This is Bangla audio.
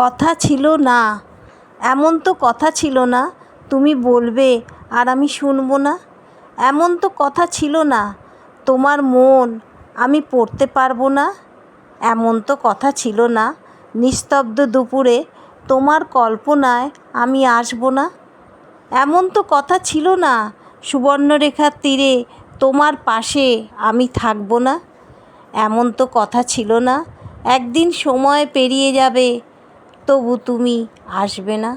কথা ছিল না। এমন তো কথা ছিল না, তুমি বলবে, আর আমি শুনব না। এমন তো কথা ছিল না, তোমার মন আমি পড়তে পারব না। এমন তো কথা ছিল না, নিস্তব্ধ দুপুরে তোমার কল্পনায় আমি আসব না। এমন তো কথা ছিল না, সুবর্ণরেখার তীরে তোমার পাশে আমি থাকব না। এমন তো কথা ছিল না, একদিন সময় পেরিয়ে যাবে তবু তুমি আসবে না।